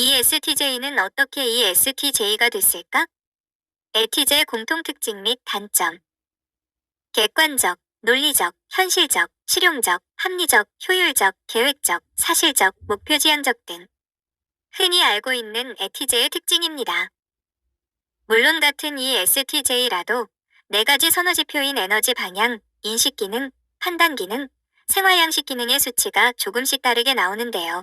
ESTJ는 어떻게 ESTJ가 됐을까? 에티제의 공통 특징 및 단점. 객관적, 논리적, 현실적, 실용적, 합리적, 효율적, 계획적, 사실적, 목표지향적 등. 흔히 알고 있는 에티제의 특징입니다. 물론 같은 ESTJ라도 네 가지 선호 지표인 에너지 방향, 인식 기능, 판단 기능, 생활 양식 기능의 수치가 조금씩 다르게 나오는데요.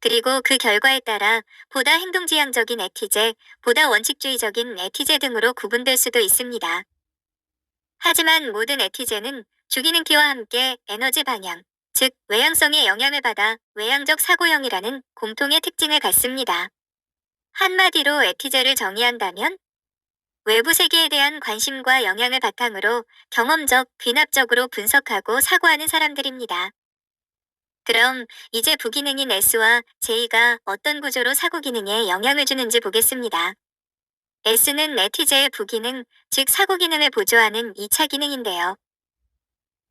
그리고 그 결과에 따라 보다 행동지향적인 에티제, 보다 원칙주의적인 에티제 등으로 구분될 수도 있습니다. 하지만 모든 에티제는 주기능키와 함께 에너지 방향, 즉 외향성의 영향을 받아 외향적 사고형이라는 공통의 특징을 갖습니다. 한마디로 에티제를 정의한다면 외부 세계에 대한 관심과 영향을 바탕으로 경험적, 귀납적으로 분석하고 사고하는 사람들입니다. 그럼 이제 부기능인 S와 J가 어떤 구조로 사고 기능에 영향을 주는지 보겠습니다. S는 에티제의 부기능, 즉 사고 기능을 보조하는 2차 기능인데요.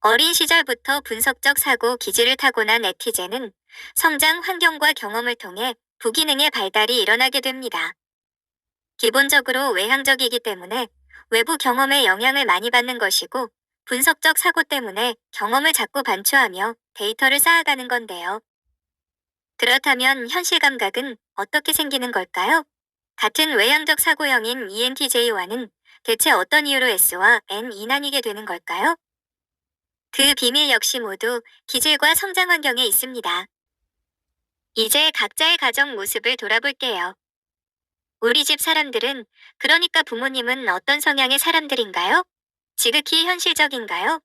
어린 시절부터 분석적 사고 기질을 타고난 에티제는 성장 환경과 경험을 통해 부기능의 발달이 일어나게 됩니다. 기본적으로 외향적이기 때문에 외부 경험에 영향을 많이 받는 것이고 분석적 사고 때문에 경험을 자꾸 반추하며 데이터를 쌓아가는 건데요. 그렇다면 현실 감각은 어떻게 생기는 걸까요? 같은 외향적 사고형인 ENTJ와는 대체 어떤 이유로 S와 N이 나뉘게 되는 걸까요? 그 비밀 역시 모두 기질과 성장 환경에 있습니다. 이제 각자의 가정 모습을 돌아볼게요. 우리 집 사람들은, 그러니까 부모님은 어떤 성향의 사람들인가요? 지극히 현실적인가요?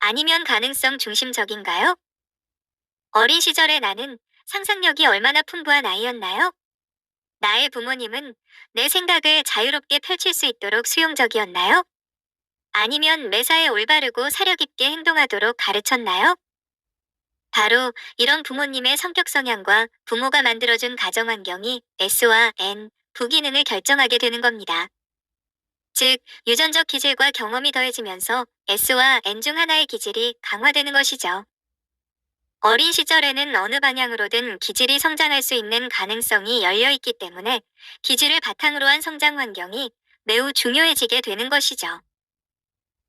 아니면 가능성 중심적인가요? 어린 시절의 나는 상상력이 얼마나 풍부한 아이였나요? 나의 부모님은 내 생각을 자유롭게 펼칠 수 있도록 수용적이었나요? 아니면 매사에 올바르고 사력 있게 행동하도록 가르쳤나요? 바로 이런 부모님의 성격 성향과 부모가 만들어준 가정 환경이 S와 N, 부기능을 결정하게 되는 겁니다. 즉, 유전적 기질과 경험이 더해지면서 S와 N 중 하나의 기질이 강화되는 것이죠. 어린 시절에는 어느 방향으로든 기질이 성장할 수 있는 가능성이 열려 있기 때문에 기질을 바탕으로 한 성장 환경이 매우 중요해지게 되는 것이죠.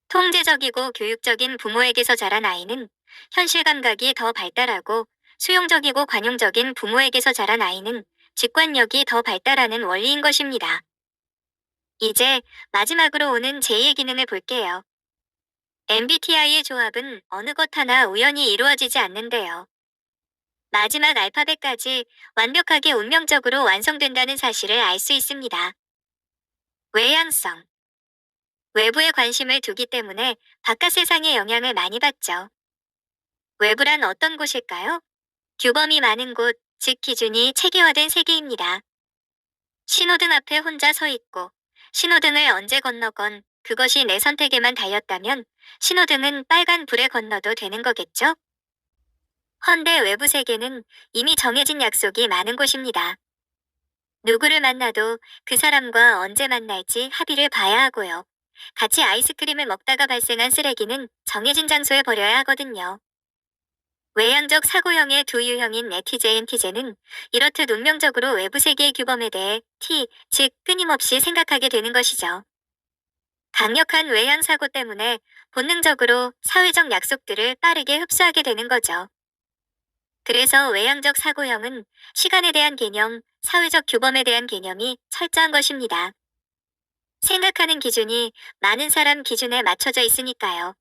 통제적이고 교육적인 부모에게서 자란 아이는 현실 감각이 더 발달하고 수용적이고 관용적인 부모에게서 자란 아이는 직관력이 더 발달하는 원리인 것입니다. 이제 마지막으로 오는 제2의 기능을 볼게요. MBTI의 조합은 어느 것 하나 우연히 이루어지지 않는데요. 마지막 알파벳까지 완벽하게 운명적으로 완성된다는 사실을 알 수 있습니다. 외향성. 외부에 관심을 두기 때문에 바깥 세상의 영향을 많이 받죠. 외부란 어떤 곳일까요? 규범이 많은 곳, 즉 기준이 체계화된 세계입니다. 신호등 앞에 혼자 서 있고 신호등을 언제 건너건 그것이 내 선택에만 달렸다면 신호등은 빨간 불에 건너도 되는 거겠죠? 헌데 외부 세계는 이미 정해진 약속이 많은 곳입니다. 누구를 만나도 그 사람과 언제 만날지 합의를 봐야 하고요. 같이 아이스크림을 먹다가 발생한 쓰레기는 정해진 장소에 버려야 하거든요. 외향적 사고형의 두 유형인 에티제, 엔티제는 이렇듯 운명적으로 외부 세계의 규범에 대해 T, 즉 끊임없이 생각하게 되는 것이죠. 강력한 외향 사고 때문에 본능적으로 사회적 약속들을 빠르게 흡수하게 되는 거죠. 그래서 외향적 사고형은 시간에 대한 개념, 사회적 규범에 대한 개념이 철저한 것입니다. 생각하는 기준이 많은 사람 기준에 맞춰져 있으니까요.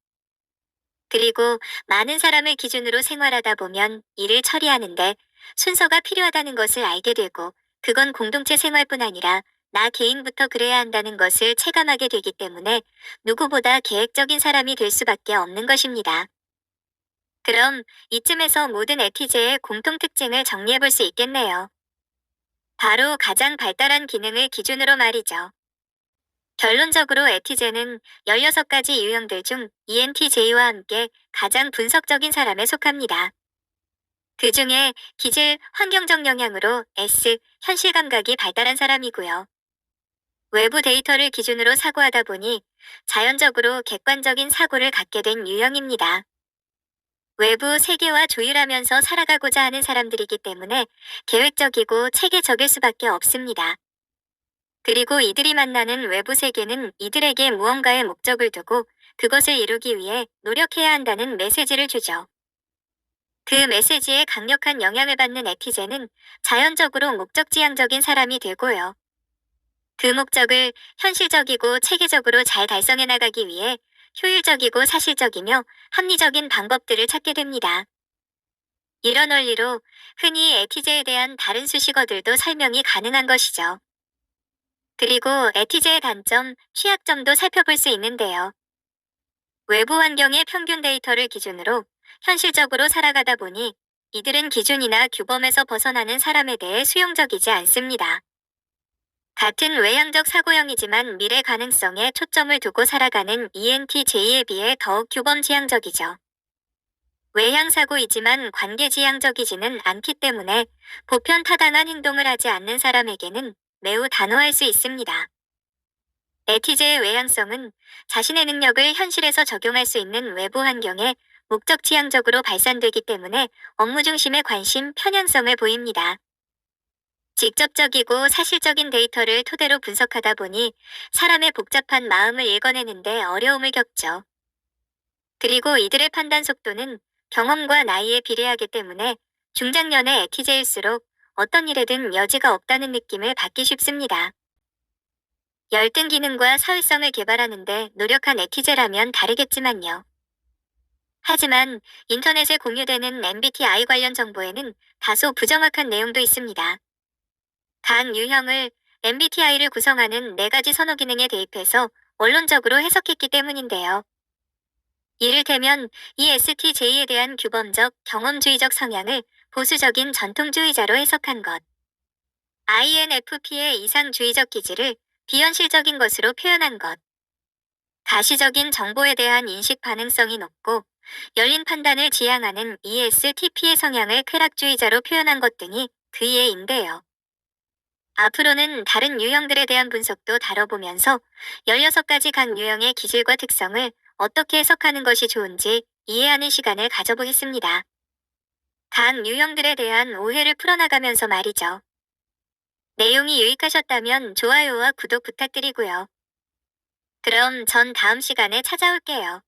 그리고 많은 사람을 기준으로 생활하다 보면 일을 처리하는데 순서가 필요하다는 것을 알게 되고 그건 공동체 생활뿐 아니라 나 개인부터 그래야 한다는 것을 체감하게 되기 때문에 누구보다 계획적인 사람이 될 수밖에 없는 것입니다. 그럼 이쯤에서 모든 에티제의 공통 특징을 정리해 볼 수 있겠네요. 바로 가장 발달한 기능을 기준으로 말이죠. 결론적으로 에티제는 16가지 유형들 중 ENTJ와 함께 가장 분석적인 사람에 속합니다. 그 중에 기질, 환경적 영향으로 S, 현실 감각이 발달한 사람이고요. 외부 데이터를 기준으로 사고하다 보니 자연적으로 객관적인 사고를 갖게 된 유형입니다. 외부 세계와 조율하면서 살아가고자 하는 사람들이기 때문에 계획적이고 체계적일 수밖에 없습니다. 그리고 이들이 만나는 외부 세계는 이들에게 무언가의 목적을 두고 그것을 이루기 위해 노력해야 한다는 메시지를 주죠. 그 메시지에 강력한 영향을 받는 에티제는 자연적으로 목적지향적인 사람이 되고요. 그 목적을 현실적이고 체계적으로 잘 달성해 나가기 위해 효율적이고 사실적이며 합리적인 방법들을 찾게 됩니다. 이런 원리로 흔히 에티제에 대한 다른 수식어들도 설명이 가능한 것이죠. 그리고 에티제의 단점, 취약점도 살펴볼 수 있는데요. 외부 환경의 평균 데이터를 기준으로 현실적으로 살아가다 보니 이들은 기준이나 규범에서 벗어나는 사람에 대해 수용적이지 않습니다. 같은 외향적 사고형이지만 미래 가능성에 초점을 두고 살아가는 ENTJ에 비해 더욱 규범 지향적이죠. 외향 사고이지만 관계 지향적이지는 않기 때문에 보편 타당한 행동을 하지 않는 사람에게는 매우 단호할 수 있습니다. 에티제의 외향성은 자신의 능력을 현실에서 적용할 수 있는 외부 환경에 목적 지향적으로 발산되기 때문에 업무 중심의 관심, 편향성을 보입니다. 직접적이고 사실적인 데이터를 토대로 분석하다 보니 사람의 복잡한 마음을 읽어내는데 어려움을 겪죠. 그리고 이들의 판단 속도는 경험과 나이에 비례하기 때문에 중장년의 에티제일수록 어떤 일에든 여지가 없다는 느낌을 받기 쉽습니다. 열등 기능과 사회성을 개발하는데 노력한 에티제라면 다르겠지만요. 하지만 인터넷에 공유되는 MBTI 관련 정보에는 다소 부정확한 내용도 있습니다. 각 유형을 MBTI를 구성하는 네 가지 선호 기능에 대입해서 원론적으로 해석했기 때문인데요. 이를테면 이 STJ에 대한 규범적, 경험주의적 성향을 보수적인 전통주의자로 해석한 것. INFP의 이상주의적 기질을 비현실적인 것으로 표현한 것. 가시적인 정보에 대한 인식 반응성이 높고 열린 판단을 지향하는 ESTP의 성향을 쾌락주의자로 표현한 것 등이 그 예인데요. 앞으로는 다른 유형들에 대한 분석도 다뤄보면서 16가지 각 유형의 기질과 특성을 어떻게 해석하는 것이 좋은지 이해하는 시간을 가져보겠습니다. 각 유형들에 대한 오해를 풀어나가면서 말이죠. 내용이 유익하셨다면 좋아요와 구독 부탁드리고요. 그럼 전 다음 시간에 찾아올게요.